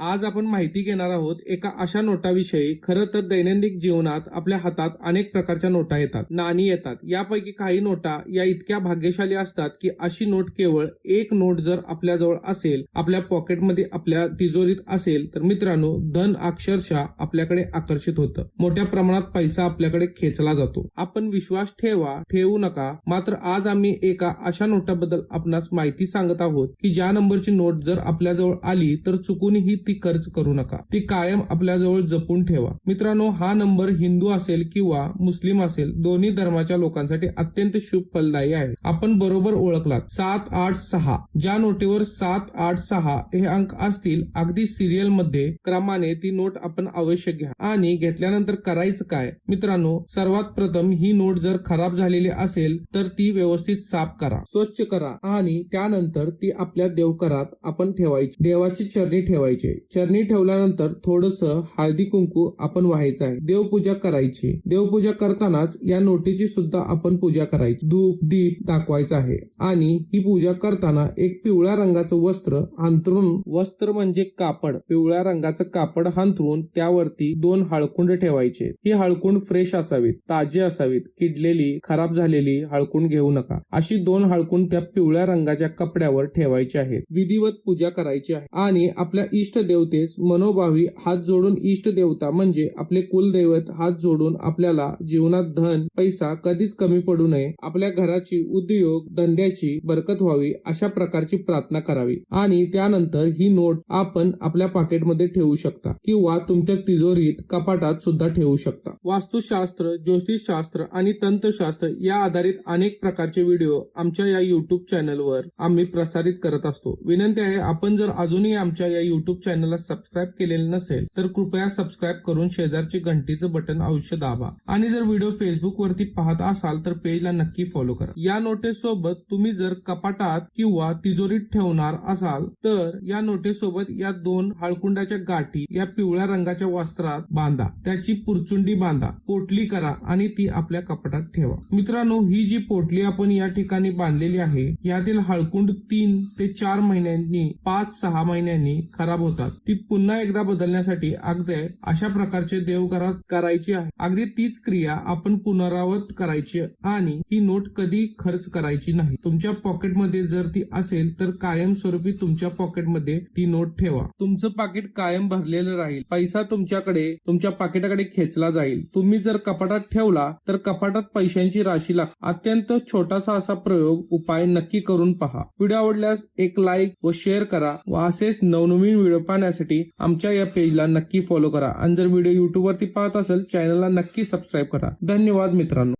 आज आपण माहिती घेणार आहोत एका अशा नोटाविषयी. खरं तर दैनंदिन जीवनात आपल्या हातात अनेक प्रकारच्या नोटा येतात. नाणी येतात. यापैकी काही नोटा या इतक्या भाग्यशाली असतात की अशी नोट केवळ एक नोट जर आपल्याजवळ असेल आपल्या पॉकेटमध्ये आपल्या तिजोरीत असेल तर मित्रांनो धन अक्षरशः आपल्याकडे आकर्षित होतं. मोठ्या प्रमाणात पैसा आपल्याकडे खेचला जातो. आपण विश्वास ठेवा ठेवू नका. मात्र आज आम्ही एका अशा नोटाबद्दल आपणास माहिती सांगत आहोत की ज्या नंबरची नोट जर आपल्याजवळ आली तर चुकूनही ती खर्च करू नका. ती कायम आपल्याजवळ जपून ठेवा. मित्रांनो हा नंबर हिंदू असेल किंवा मुस्लिम असेल दोन्ही धर्माच्या लोकांसाठी अत्यंत शुभ फलदायी आहे. आपण बरोबर ओळखलात. सात आठ सहा. ज्या नोटेवर सात आठ सहा हे अंक असतील अगदी सिरियलमध्ये क्रमाने ती नोट आपण अवश्य घ्या. आणि घेतल्यानंतर करायचं काय? मित्रांनो सर्वात प्रथम ही नोट जर खराब झालेली असेल तर ती व्यवस्थित साफ करा. स्वच्छ करा. आणि त्यानंतर ती आपल्या देवकरात आपण ठेवायची देवाची चरणी ठेवायची. चरणी ठेवल्यानंतर थोडस हळदी कुंकू आपण व्हायचं आहे. देवपूजा करायची. देवपूजा करतानाच या नोटीची सुद्धा आपण पूजा करायची. धूप दीप दाखवायचा आहे. आणि ही पूजा करताना एक पिवळ्या रंगाचं वस्त्र अंथरून वस्त्र म्हणजे कापड. पिवळ्या रंगाचं कापड हांतरून त्यावरती दोन हळकुंड ठेवायचे. ही हळकुंड फ्रेश असावीत ताजी असावीत. किडलेली खराब झालेली हळकुंड घेऊ नका. अशी दोन हळकुंड त्या पिवळ्या रंगाच्या कपड्यावर ठेवायची आहेत. विधिवत पूजा करायची आहे. आणि आपल्या इष्ट देवतेस मनोभावी हात जोडून इष्ट देवता म्हणजे आपले कुलदैवत हात जोडून आपल्याला जीवनात धन पैसा कधीच कमी पडू नये. आपल्या घराची उद्योग धंद्याची बरकत व्हावी अशा प्रकारची प्रार्थना करावी. आणि त्यानंतर ही नोट आपण आपल्या पाकिटमध्ये ठेवू शकता किंवा तुमच्या तिजोरीत कपाटात सुद्धा ठेवू शकता. वास्तुशास्त्र ज्योतिषशास्त्र आणि तंत्रशास्त्र या आधारित अनेक प्रकारचे व्हिडिओ आमच्या या युट्यूब चॅनलवर आम्ही प्रसारित करत असतो. विनंती आहे आपण जर अजूनही आमच्या या युट्यूब चॅनलला सबस्क्राईब केलेलं नसेल तर कृपया सबस्क्राईब करून शेजारची घंटीचं बटन अवश्य दाबा. आणि जर व्हिडिओ फेसबुक वरती पाहत असाल तर पेजला नक्की फॉलो करा. या नोटेसोबत तुम्ही जर कपाटात किंवा तिजोरीत ठेवणार असाल तर या नोटेसोबत या दोन हळकुंडाच्या गाठी या पिवळ्या रंगाच्या वस्त्रात बांधा. त्याची पुरचुंडी बांधा. पोटली करा आणि ती आपल्या कपाटात ठेवा. मित्रांनो ही जी पोटली आपण या ठिकाणी बांधलेली आहे यातील हळकुंड तीन ते चार महिन्यांनी पाच सहा महिन्यांनी खराब होतात. ती पुन्हा एकदा बदलण्यासाठी अगदी अशा प्रकारचे देवघरात करायची आहे. अगदी तीच क्रिया आपण पुनरावत करायची आणि ही नोट कधी खर्च करायची नाही. तुमच्या पॉकेटमध्ये जर ती असेल तर कायमस्वरूपी तुमच्या पॉकेटमध्ये ती नोट ठेवा. तुमचं पाकिट कायम भरलेलं राहील. पैसा तुमच्याकडे तुमच्या पाकिटाकडे खेचला जाईल. तुम्ही जर कपाटात ठेवला तर कपाटात पैशांची राशी लागते अत्यंत छोटासा असा प्रयोग उपाय नक्की करून पहा. व्हिडिओ आवडल्यास एक लाईक व शेअर करा व असेच नवनवीन व्हिडिओ पाहण्यासाठी आमच्या या पेजला नक्की फॉलो करा. आणि जर व्हिडिओ युट्यूब वरती पाहत असेल चॅनलला नक्की सबस्क्राईब करा. धन्यवाद मित्रांनो.